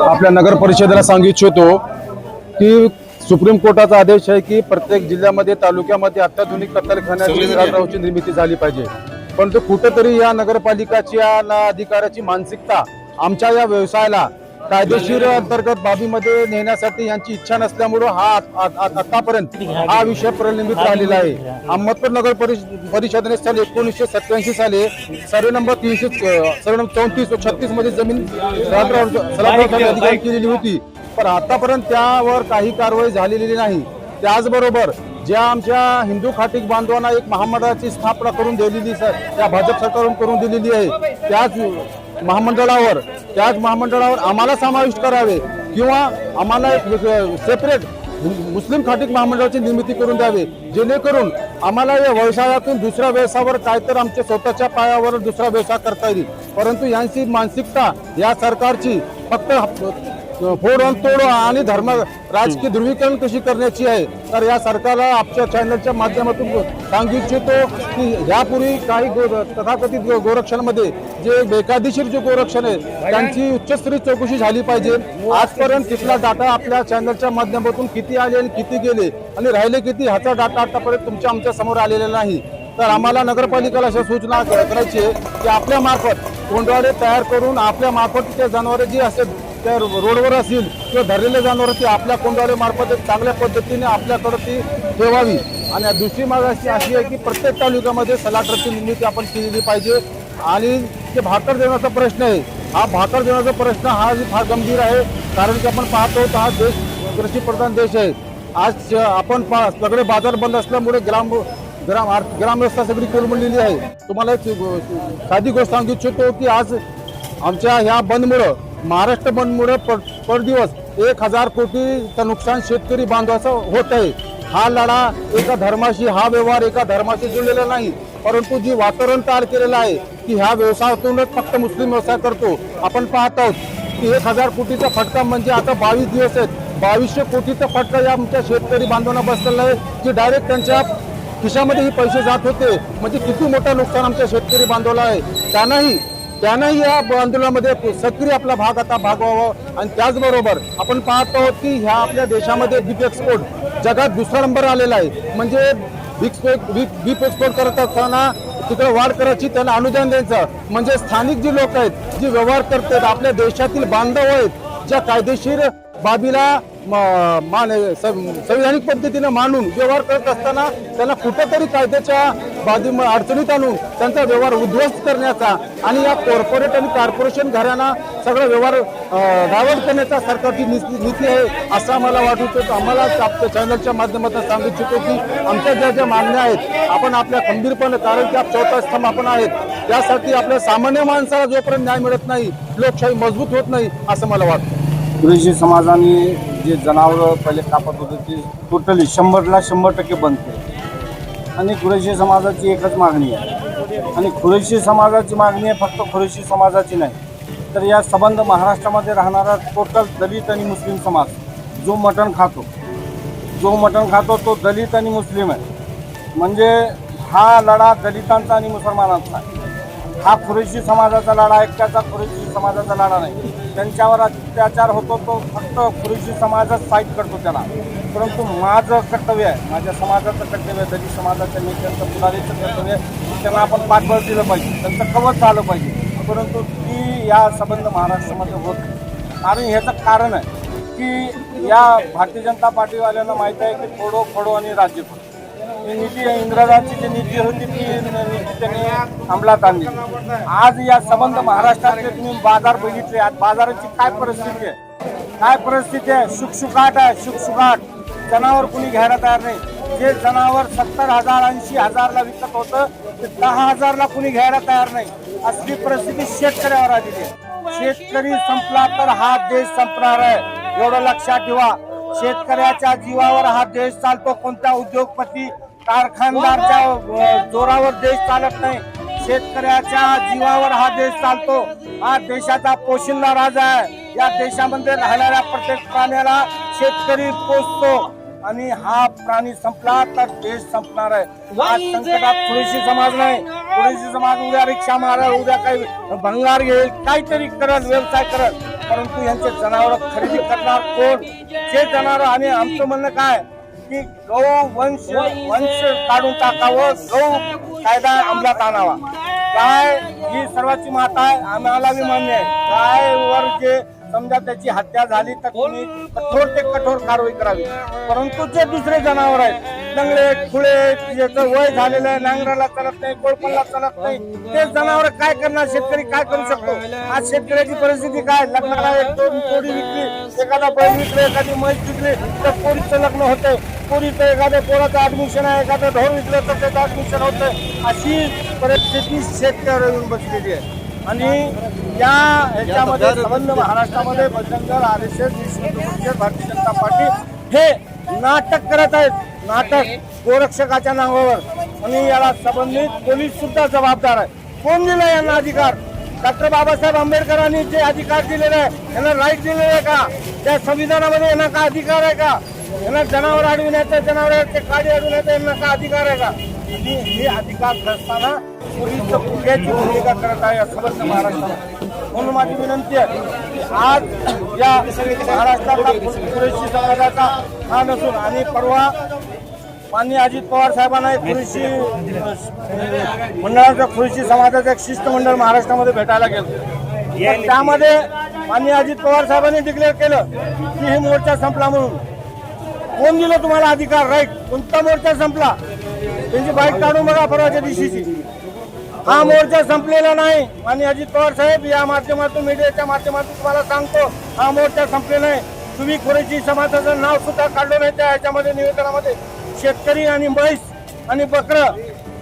आपल्या नगर परिषदेला सांगू इच्छितो की सुप्रीम कोर्टाचा आदेश आहे की प्रत्येक जिल्ह्यामध्ये तालुक्यामध्ये अत्याधुनिक कत्तलखान्याची निर्मिती झाली पाहिजे. परंतु कुठेतरी या नगरपालिकाची या ना अधिकाऱ्याची मानसिकता आमच्या या व्यवसायाला कायदेशीर अंतर्गत बाबीमध्ये नेण्यासाठी यांची इच्छा नसल्यामुळं हा आतापर्यंत हा विषय प्रलंबित राहिलेला आहे. अहमदपूर नगर परिष- परिषदेने साली एकोणीसशे सत्याऐंशी साली सर्वे नंबर तीनशे सर्वे नंबर चौतीस व छत्तीसमध्ये जमीन अधिकारी केलेली होती. पण आतापर्यंत त्यावर काही कारवाई झालेली नाही. त्याचबरोबर ज्या आमच्या हिंदू खाटीक बांधवांना एक महामंडळाची स्थापना करून दिलेली त्या भाजप सरकारकडून करून दिलेली आहे त्याच महामंडळावर त्याच महामंडळावर आम्हाला समाविष्ट करावे किंवा आम्हाला सेपरेट मुस्लिम खाटीक महामंडळाची निर्मिती करून द्यावी. जेणेकरून आम्हाला या व्यवसायातून दुसऱ्या व्यवसायावर काय तर आमच्या स्वतःच्या पायावर दुसरा व्यवसाय करता येईल. परंतु यांची मानसिकता या सरकारची फक्त फोड आणि तोड आणि धर्म राजकीय ध्रुवीकरण कशी करण्याची आहे तर या सरकारला आमच्या चॅनलच्या माध्यमातून सांगू इच्छितो की यापूर्वी काही गो तथाकथित गो- गोरक्षणामध्ये जे बेकायदेशीर जे गोरक्षण आहे त्यांची उच्चस्तरीय चौकशी झाली पाहिजे. आजपर्यंत तिथला डाटा आपल्या चॅनलच्या माध्यमातून किती आले आणि किती गेले आणि राहिले किती ह्याचा डाटा आतापर्यंत तुमच्या आमच्यासमोर आलेला नाही. तर आम्हाला नगरपालिकेला अशा सूचना करायची आहे की आपल्या मार्फत कोंडवाडे तयार करून आपल्या मार्फत ते जनावरे जी असेल त्या रोडवर असतील किंवा धरलेले जनावर ती आपल्या कोंडवाल्यामार्फत मार्फत चांगल्या पद्धतीने आपल्याकडे ती ठेवावी. आणि दुसरी माग अशी अशी आहे की प्रत्येक तालुक्यामध्ये सलाटरची निर्मिती आपण केलेली पाहिजे. आणि ते भाकर देण्याचा प्रश्न आहे हा भाकर देण्याचा प्रश्न हा फार गंभीर आहे. कारण की आपण पाहतो तर हा देश कृषीप्रधान देश आहे. आज आपण पा सगळे बाजार बंद असल्यामुळे ग्राम ग्राम ग्रामव्यवस्था सगळी कोलमडलेली आहे. तुम्हाला एक साधी गोष्ट सांगू इच्छितो की आज आमच्या ह्या बंदमुळं महाराष्ट्र बंदमुळे पर पर दिवस एक हजार कोटीचं नुकसान शेतकरी बांधवाचं होत आहे. हा लढा एका धर्माशी हा व्यवहार एका धर्माशी जुळलेला नाही. परंतु जी वातावरण तयार केलेलं आहे की ह्या व्यवसायातूनच फक्त मुस्लिम व्यवसाय करतो. आपण पाहत आहोत की एक हजार कोटीचा फटका म्हणजे आता बावीस दिवस आहेत. बावीसशे कोटीचा फटका या आमच्या शेतकरी बांधवांना बसलेला आहे की डायरेक्ट त्यांच्या खिशामध्ये हे पैसे जात होते. म्हणजे किती मोठं नुकसान आमच्या शेतकरी बांधवला आहे. त्यांनाही त्यांनाही या आंदोलनामध्ये सक्रिय आपला भाग आता भागवावा आणि त्याचबरोबर आपण पाहत आहोत की ह्या आपल्या देशामध्ये बीप एक्सपोर्ट जगात दुसरा नंबर आलेला आहे. म्हणजे बीप बीप एक्सपोर्ट करत असताना तिकडे वाढ करायची त्यांना अनुदान द्यायचं. म्हणजे स्थानिक जी लोक आहेत जी व्यवहार करतात आपल्या देशातील बांधव आहेत ज्या कायदेशीर बाबीला म- मान सं- संविधानिक पद्धतीने मानून व्यवहार करत असताना त्यांना कुठेतरी कायद्याच्या बाजू अडचणीत आणून त्यांचा व्यवहार उद्ध्वस्त करण्याचा आणि या कॉर्पोरेट आणि कॉर्पोरेशन घरांना सगळा व्यवहार डायव्हर्ट करण्याचा सरकारची नीती आहे असं आम्हाला वाटत आम्हाला आपल्या चॅनलच्या माध्यमातून सांगू इच्छितो की आमच्या ज्या ज्या मागण्या आहेत आपण आपल्या खंबीरपणे कारण की चौथा स्तंभ आपण आहेत त्यासाठी आपल्या सामान्य माणसाला जोपर्यंत न्याय मिळत नाही लोकशाही मजबूत होत नाही असं मला वाटतं. कुरेशी समाजाने जे जनावरं पहिले कापत होते ते टोटली शंभरला शंभर टक्के बंद केले. आणि कुरेशी समाजाची एकच मागणी आहे. आणि कुरेशी समाजाची मागणी आहे फक्त कुरेशी समाजाची नाही. तर या संबंध महाराष्ट्रामध्ये राहणारा टोटल दलित आणि मुस्लिम समाज जो मटण खातो जो मटण खातो तो दलित आणि मुस्लिम आहे. म्हणजे हा लढा दलितांचा आणि मुसलमानांचा आहे. हा कुरेशी समाजाचा लढा आहे त्याचा कुरेशी समाजाचा लढा नाही. त्यांच्यावर अत्याचार होतो तो फक्त कुरेशी समाजच फाईट करतो त्याला. परंतु माझं कर्तव्य आहे माझ्या समाजाचं कर्तव्य आहे दलित समाजाच्या नेत्यांचं पुढारीचं कर्तव्य आहे त्यांना आपण पाठबळ दिलं पाहिजे त्यांचं कवच झालं पाहिजे. परंतु ती या संबंध महाराष्ट्रामध्ये होत नाही. आणि ह्याचं कारण आहे की या भारतीय जनता पार्टीवाल्यांना माहीत आहे की खोडो फोडो आणि राज्य फोडो नीती इंग्रजांची जी नीती होती ती नीती त्यांनी अंमलात आणली. आज या संबंध महाराष्ट्रातले तुम्ही बाजार बघितले. आज बाजाराची काय परिस्थिती आहे? काय परिस्थिती आहे? शुकशुकाट आहे शुकशुकाट. जनावर कुणी घ्यायला तयार नाही. जे जनावर सत्तर हजार ऐंशी हजारला विकत होतं ते दहा हजारला कुणी घ्यायला तयार नाही. असली परिस्थिती शेतकऱ्यावर आलेली आहे. शेतकरी संपला तर हा देश संपणार आहे. एवढं लक्षात ठेवा. शेतकऱ्याच्या जीवावर हा देश चालतो. कोणत्या उद्योगपती कारखानदारच्या जोरावर देश चालत नाही. शेतकऱ्याच्या जीवावर हा देश चालतो. हा देशाचा पोशिंदा राजा आहे. या देशामध्ये राहणाऱ्या प्रत्येक प्राण्याला शेतकरी पोचतो आणि हा प्राणी संपला तर देश संपणार आहे. आज संकटात थोडीशी समाज नाही. थोडीशी समाज उद्या रिक्षा मारेल उद्या काही भंगार घेईल काहीतरी करल व्यवसाय करल. परंतु यांचे जनावर खरेदी करणार कोण? जे जनावर आणि आमचं म्हणणं काय? की गौ वंश वंश काढून टाकावं गौ कायदा अंमलात आणावा. काय? ही सर्वांची माता आहे आम्हाला बी मान्य आहे. काय? वर जे समजा त्याची हत्या झाली तर कठोर ते कठोर कारवाई करावी. परंतु जे दुसरे जनावर आहेत लंगडे खुळे ज्याचं वय झालेलं आहे नांगराला चालत नाही कोळपणला चालत नाही. ते जनावर काय करणार? शेतकरी काय करू शकतो? आज शेतकऱ्याची परिस्थिती काय? लग्नाला एक दोन कोडी विकली. एखादा बैल विकले एखादी म्हैस विकली तर पोरीचं लग्न होतंय. कोडीचं एखाद्या पोराचं ऍडमिशन आहे एखादं ढोर विकलं तर त्याचं ऍडमिशन होतं अशी परिस्थिती शेतकऱ्यावर येऊन बसलेली आहे. आणि या ह्याच्यामध्ये संबंध महाराष्ट्रामध्ये Bajrang R S S Bharatiya Janata party हे नाटक करत आहेत. नाटक गोरक्षकाच्या नावावर. आणि याला संबंधित पोलीस सुद्धा जबाबदार आहे. कोण दिलं यांना अधिकार? डॉक्टर बाबासाहेब आंबेडकरांनी जे अधिकार दिलेले आहे यांना राईट दिलेले आहे का? त्या संविधानामध्ये यांना का अधिकार आहे का? यांना जनावर अडविण्याचा जनावरांचे काळी अडविण्याचा यांना का अधिकार आहे का? आणि हे अधिकार नसताना पोलीस पुढ्याची भूमिका करत आहे या समजतं महाराष्ट्रामध्ये म्हणून माझी विनंती आहे की आज या महाराष्ट्रातला पुरेशी समाजाचा हा नसून आणि परवा माननीय अजित पवार साहेबांना एक खुरीशी मंडळाचं खुरीशी समाजाचं एक शिष्टमंडळ महाराष्ट्रामध्ये भेटायला गेलं. त्यामध्ये माननीय अजित पवार साहेबांनी डिक्लेअर केलं की हे मोर्चा संपला म्हणून. कोण दिलं तुम्हाला अधिकार? राईट. कोणता मोर्चा संपला? त्यांची बाईक काढून बघा परवाच्या दिवशीची. हा मोर्चा संपलेला नाही. आणि अजित पवार साहेब या माध्यमातून मीडियाच्या माध्यमातून तुम्हाला सांगतो हा मोर्चा संपलेला नाही. तुम्ही कुरेशी समाजाचं नाव सुद्धा काढलं नाही त्या ह्याच्यामध्ये निवेदनामध्ये. शेतकरी आणि म्हैस आणि बकर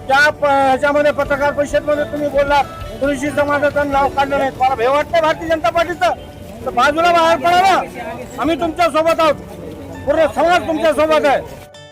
त्या प- ह्याच्यामध्ये पत्रकार परिषदमध्ये तुम्ही बोललात. कृषी समाजाचं नाव काढलं नाही. मला भे वाटतं भारतीय जनता पार्टीचं? तर बाजूला बाहेर पडा ना. आम्ही तुमच्यासोबत आहोत. पूर्ण समाज तुमच्यासोबत आहे.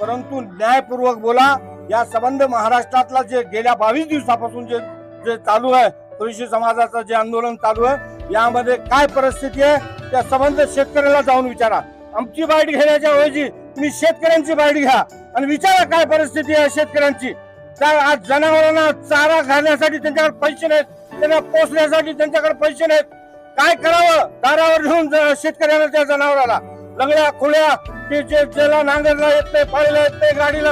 परंतु न्यायपूर्वक बोला. या संबंध महाराष्ट्रातला जे गेल्या बावीस दिवसापासून जे जे चालू आहे कृषी समाजाचं जे आंदोलन चालू आहे यामध्ये काय परिस्थिती आहे त्या संबंध शेतकऱ्याला जाऊन विचारा. आमची बाईट घेण्याच्या ऐवजी तुम्ही शेतकऱ्यांची बाईट घ्या. आणि विचारा काय परिस्थिती आहे शेतकऱ्यांची. त्या आज जनावरांना चारा घालण्यासाठी त्यांच्याकडे पैसे नाहीत त्यांना पोचण्यासाठी त्यांच्याकडे पैसे नाहीत. काय करावं? दारावर घेऊन शेतकऱ्यांना त्या जनावराला. लंगड्या खुल्या ते जे ज्याला नांगरला येत नाही पाळीला येत नाही गाडीला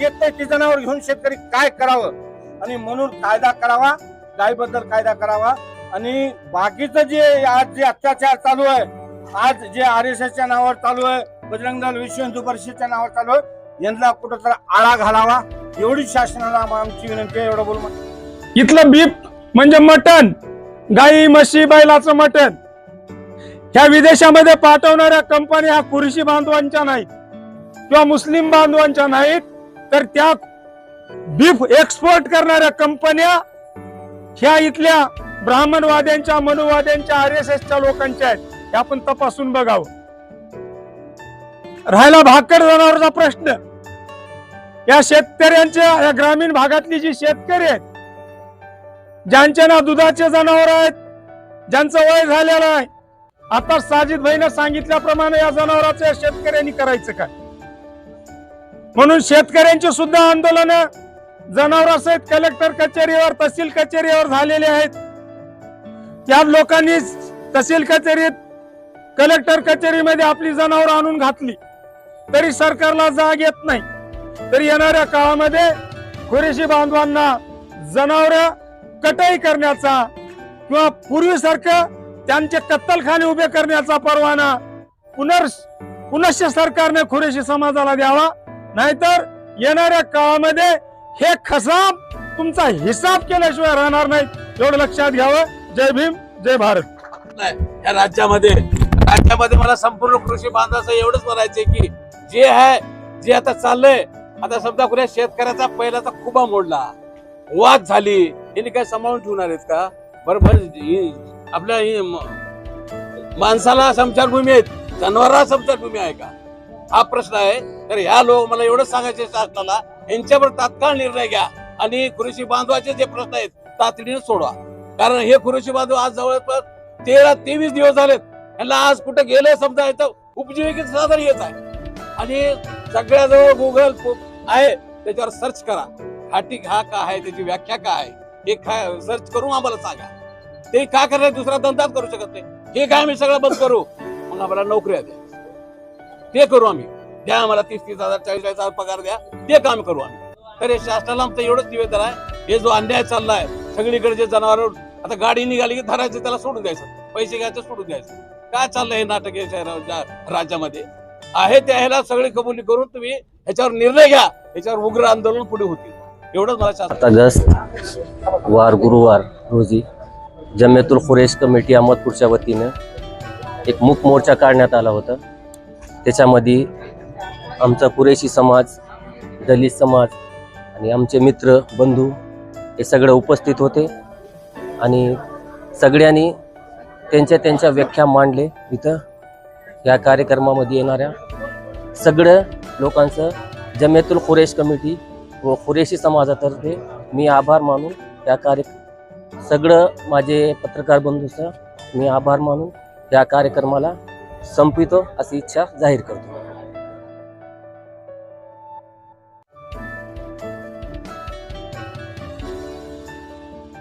येत नाही ते जनावर घेऊन शेतकरी काय करावं? आणि म्हणून कायदा करावा गायबद्दल कायदा करावा. आणि बाकीचं जे आज जे अत्याचार चालू आहे आज जे आर एस एसच्या नावावर चालू आहे बजरंग दल विश्व हिंदू परिषदच्या नावावर चालू आहे यांना कुठंतरी आळा घालावा. एवढी शासनाला आमची विनंती आहे एवढं बोलू इथलं बीप म्हणजे मटण. गाई म्हशी बैलाचं मटण. ह्या विदेशामध्ये पाठवणाऱ्या कंपन्या ह्या कुरशी बांधवांच्या नाहीत. किंवा मुस्लिम बांधवांच्या नाहीत. तर त्या बीफ एक्सपोर्ट करणाऱ्या कंपन्या ह्या इथल्या ब्राह्मणवाद्यांच्या मनुवाद्यांच्या आर एस एसच्या लोकांच्या आहेत. हे आपण तपासून बघावं. राहिला भाकड जनावरचा प्रश्न. या शेतकऱ्यांच्या या ग्रामीण भागातली जी शेतकरी आहेत ज्यांच्या ना दुधाचे जनावर आहेत ज्यांचं वय झालेलं आहे आता साजिद भाईनं सांगितल्याप्रमाणे या जनावरांचं या शेतकऱ्यांनी करायचं काय म्हणून शेतकऱ्यांचे सुद्धा आंदोलन जनावरांसहित कलेक्टर कचेरीवर तहसील कचेरीवर झालेले आहेत. त्या लोकांनी तहसील कचेरीत कलेक्टर कचेरीमध्ये आपली जनावर आणून घातली. तरी सरकारला जाग येत नाही. तरी येणाऱ्या काळामध्ये खुरेशी बांधवांना जनावर कटाई करण्याचा किंवा पूर्वीसारखं त्यांचे कत्तलखाने उभे करण्याचा परवाना पुनर् पुनश्च सरकारने खुरेशी समाजाला द्यावा. नाहीतर येणाऱ्या काळामध्ये हे खसाब तुमचा हिसाब केल्याशिवाय राहणार नाही. एवढं लक्षात घ्यावं. जय भीम जय भारत. या राज्यामध्ये राज्यामध्ये मला संपूर्ण कृषी बांधवाचं एवढंच म्हणायचंय की जे आहे जे आता चाललंय आता समजा कुठे शेतकऱ्याचा पहिल्याचा खुबा मोडला. वाद झाली यांनी काय सांभाळून ठेवणार आहेत का? बरोबर आपल्या ही माणसाला संचारभूमी आहेत जनावराला संचारभूमी आहे का? हा प्रश्न आहे. तर ह्या लोक मला एवढंच सांगायचे शासनाला यांच्यावर तात्काळ निर्णय घ्या आणि कृषी बांधवाचे जे प्रश्न आहेत तातडीने सोडवा. कारण हे कृषी बांधव आज जवळपास तेरा तेवीस दिवस झालेत. यांना आज कुठे गेले समजा येतं उपजीविकेचं साधन येत आहे. आणि सगळ्याजवळ गुगल आहे त्याच्यावर सर्च करा. हाटी हा का आहे त्याची व्याख्या काय आहे हे काय सर्च करून आम्हाला सांगा. ते का करणार दुसरा धंदाच करू शकत नाही. हे काय आम्ही सगळं बंद करू? मग आम्हाला नोकऱ्या द्या. ते करू आम्ही. द्या आम्हाला तीस तीस हजार चाळीस चाळीस हजार पगार द्या. ते काम करू आम्ही. तर हे शासनाला आमचं एवढंच निवेदन आहे. हे जो अन्याय चाललाय सगळीकडे जे जनावर आता गाडी निघाली की धरायचं त्याला सोडून द्यायचं. पैसे घ्यायचं सोडून द्यायचं. काय चाललंय हे नाटक या शहरा राज्यामध्ये? आहे त्या ह्याला सगळी कबुली करून तुम्ही ह्याच्यावर निर्णय घ्या. ह्याच्यावर उग्र आंदोलन पुढे होतील. एवढंच मला सात ऑगस्ट वार गुरुवार रोजी जमेतुल खुरेश कमिटी अहमदपूरच्या वतीनं एक मूक मोर्चा काढण्यात आला होता. त्याच्यामध्ये आमचा कुरेशी समाज दलित समाज आणि आमचे मित्र बंधू हे सगळे उपस्थित होते आणि सगळ्यांनी त्यांच्या त्यांच्या व्याख्या मांडले. इथं या कार्यक्रमामध्ये येणाऱ्या सगळं लोकांचं जमेतुल खुरेश कमिटी व खुरेशी समाजातर्फे मी आभार मानून या कार्य सगळं माझे पत्रकार बंधूचं मी आभार मानून या कार्यक्रमाला संपितो अशी इच्छा जाहीर करतो.